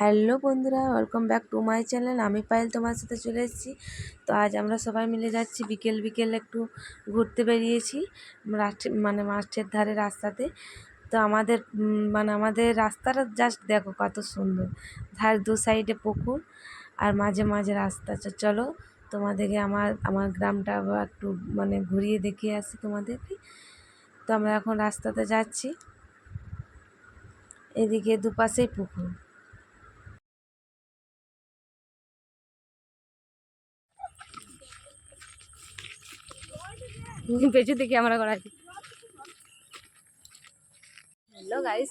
Hello বন্ধুরা welcome back to my channel আমি পায়েল তোমার সাথে চলে এসেছি। তো আজ আমরা সবাই মিলে যাচ্ছি বিকেল বিকেল একটু ঘুরতে বেরিয়েছি মানে মাঠের ধারে রাস্তাতে। তো আমাদের মানে আমাদের রাস্তাটা জাস্ট দেখো কত সুন্দর। ধার দু সাইডে পুকুর আর মাঝে মাঝে রাস্তা। চলো তোমাদেরকে আমার আমার গ্রামটা একটু মানে ঘুরিয়ে দেখিয়ে আসি তোমাদেরকে। তো আমরা এখন রাস্তাতে যাচ্ছি। এদিকে দুপাশেই পুকুর। পেছু থেকে ক্যামেরা করা আছে। হ্যালো গাইস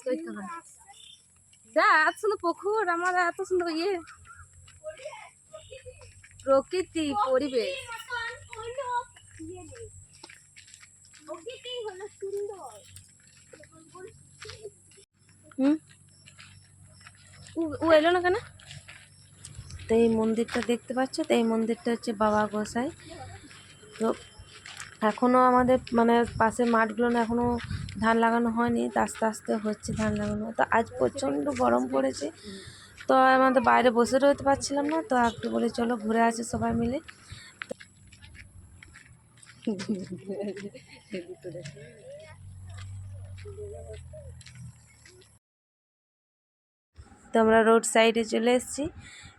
যা, এত সুন্দর পুকুর, আমার এত সুন্দর ইয়ে। প্রকৃতি, পরিবেশ। এলো না কেন? তো এই মন্দিরটা দেখতে পাচ্ছ? তো এই মন্দিরটা হচ্ছে বাবা গোসাই। এখনও আমাদের মানে পাশে মাঠগুলো এখনও ধান লাগানো হয়নি আস্তে আস্তে হচ্ছে ধান লাগানো। তো আজ প্রচণ্ড গরম পড়েছে, তো আমাদের বাইরে বসে রইতে পারছিলাম না, তো একটু বলে চলো ঘুরে আসি সবাই মিলে। তো আমরা রোড সাইডে চলে এসেছি।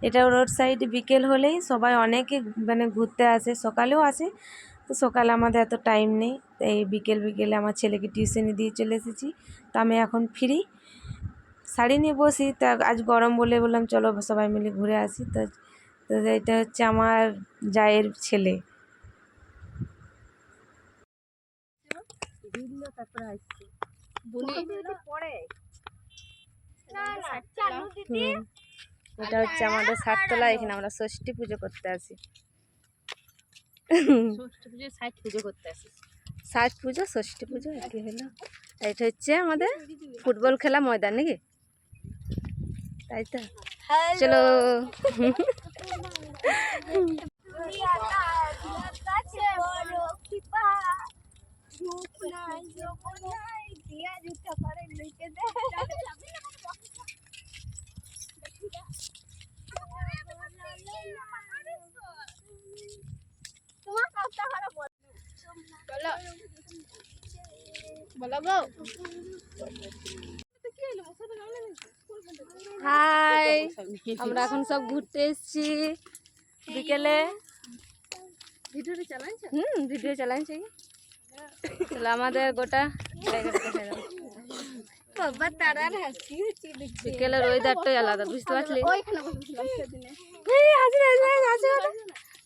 এটাও রোড সাইডে বিকেল হলেই সবাই অনেকে মানে ঘুরতে আসে, সকালেও আসে। তো সকালে আমাদের এত টাইম নেই তো এই বিকেল বিকেলে আমার ছেলেকে টিউশনি দিয়ে চলে এসেছি। তো আমি এখন ফ্রি শাড়ি নিয়ে বসি তা আজ গরম বলে বললাম চলো সবাই মিলে ঘুরে আসি। তো তো এটা হচ্ছে আমার জায়ের ছেলে। হুম। এটা হচ্ছে আমাদের ষাটতলা এখানে আমরা ষষ্ঠী পুজো করতে আসি। ষাট পুজো করতে আসিস। ষাট পুজো ষষ্ঠী পুজো একই হলো? এটা হচ্ছে আমাদের ফুটবল খেলা ময়দান নাকি? তাই তো? চলো বলো গো হাই আমরা এখন সব ঘুরতে এসেছি। বিকেলে। হুম ভিডিও চালাইছে। চলো আমাদের গোটা বিকেলের ওয়েদারটাই আলাদা বুঝতে পারলি?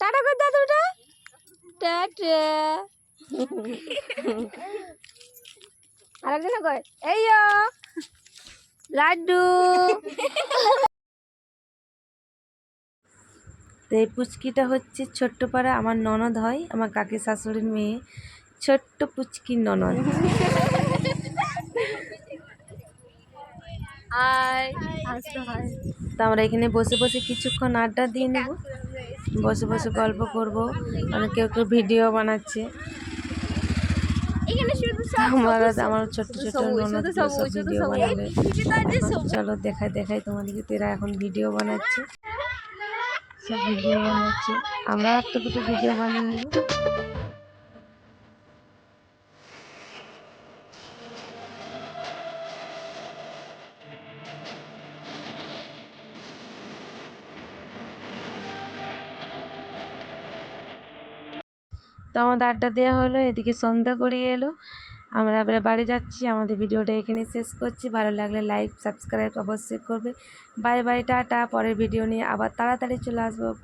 টাটা করে দুটো। কয় এই লাড্ডু। তো এই পুচকিটা হচ্ছে ছোট্ট পাড়া আমার ননদ হয় আমার কাকি শাশুড়ির মেয়ে। ছোট্ট পুচকির ননদ। তো আমরা এখানে বসে বসে কিছুক্ষণ আড্ডা দিয়ে নেব। বসে বসে গল্প করব। মানে কেউ কেউ ভিডিও বানাচ্ছে। আমার আমার ছোট্ট ছোট্ট ননদ শুধু ভিডিও সবুজ। বানাবে এই এখন চলো দেখাই দেখাই তোমাদেরকে তেরা এখন ভিডিও বানাচ্ছে। সব ভিডিও বানাচ্ছে। আমরা একটা দুটো ভিডিও বানিয়ে নেব তো আমাদের আড্ডা দেওয়া হলো, এদিকে সন্ধ্যা গড়িয়ে এলো। আমরা আবার বাড়ি যাচ্ছি, আমাদের ভিডিওটা এখানে শেষ করছি। ভালো লাগলে লাইক সাবস্ক্রাইব অবশ্যই করবে। Bye bye, tata. পরের ভিডিও নিয়ে আবার তাড়াতাড়ি চলে আসব।